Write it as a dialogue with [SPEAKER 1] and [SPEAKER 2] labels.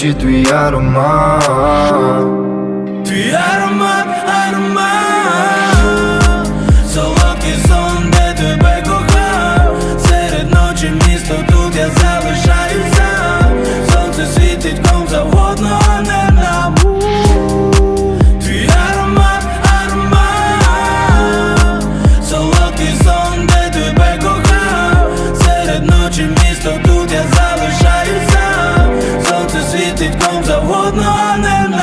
[SPEAKER 1] чи твій аромат?
[SPEAKER 2] Твій аромат, аромат. Солодкий сон, де тебе Серед ночі місто тут я залишаюся. Сонце світить ком завгодно, а не завгодно, а не на.